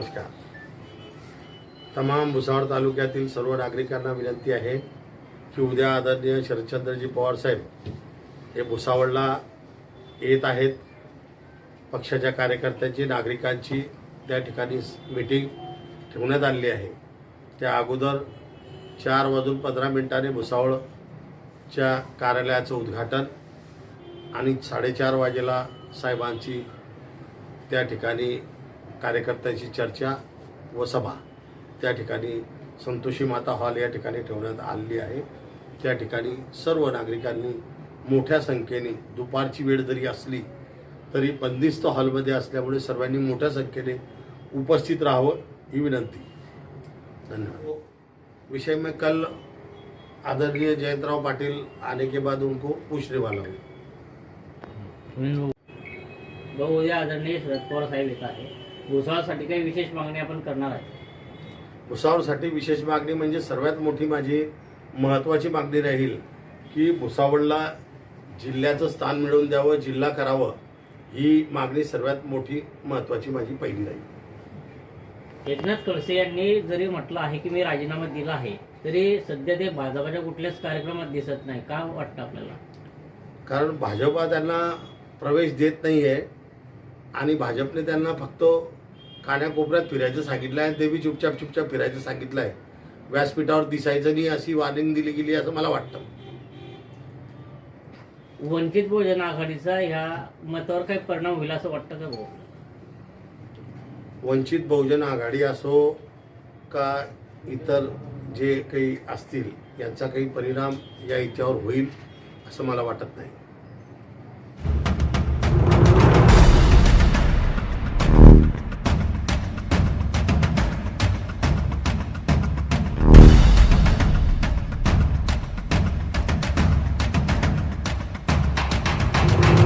नमस्कार. तमाम भुसावळ तालुक्यातील सर्व नागरिकांना विनंती आहे की उद्या आदरणीय शरदचंद्रजी पवार साहेब हे भुसावळला येत आहेत. पक्षाच्या कार्यकर्त्यांची नागरिकांची त्या ठिकाणी मीटिंग ठेवण्यात आलेली आहे. त्या अगोदर चार वाजून पंधरा मिनिटांनी भुसावळच्या कार्यालयाचं उद्घाटन आणि साडेचार वाजेला साहेबांची त्या ठिकाणी कार्यकर्त्यांची चर्चा व सभा त्या ठिकाणी संतोषी माता हॉल या ठिकाणी ठेवण्यात आलेली आहे. त्या ठिकाणी सर्व नागरिकांनी मोठ्या संख्येने दुपारची वेळ जरी असली तरी बंदिस्त हॉलमध्ये असल्यामुळे सर्वांनी मोठ्या संख्येने उपस्थित राहावं ही विनंती. धन्यवाद. विषय में कल आदरणीय जयंतराव पाटिल आने के बाद उनको पूछने वाला हूँ भाऊ उद्या आदरणीय शरद पवार साहेब येत आहे भुसावळसाठी काही विशेष मागणी आपण करणार आहे? भुसावळसाठी विशेष मागणी म्हणजे सर्वात मोठी माझी महत्त्वाची मागणी राहील की भुसावळला जिल्ह्याचं स्थान मिळवून द्यावं जिल्हा करावं ही मागणी सर्वात मोठी महत्त्वाची माझी पहिली राहील. एकनाथ खडसे यांनी जरी म्हटलं आहे की मी राजीनामा दिला आहे तरी सध्या ते भाजपाच्या कुठल्याच कार्यक्रमात दिसत नाही. का वाटतं आपल्याला? कारण भाजपा त्यांना प्रवेश देत नाही आहे आणि भाजपने त्यांना फक्त कान्याकोपऱ्यात फिरायचं सांगितलं आहे ते बी चुपचाप चुपचाप फिरायचं सांगितलं आहे व्यासपीठावर दिसायचं नाही अशी वॉर्निंग दिली गेली असं मला वाटतं. वंचित बहुजन आघाडीचा ह्या मतावर काही परिणाम होईल असं वाटतं का भाऊ? वंचित बहुजन आघाडी असो का इतर जे काही असतील यांचा काही परिणाम या इथ्यावर होईल असं मला वाटत नाही.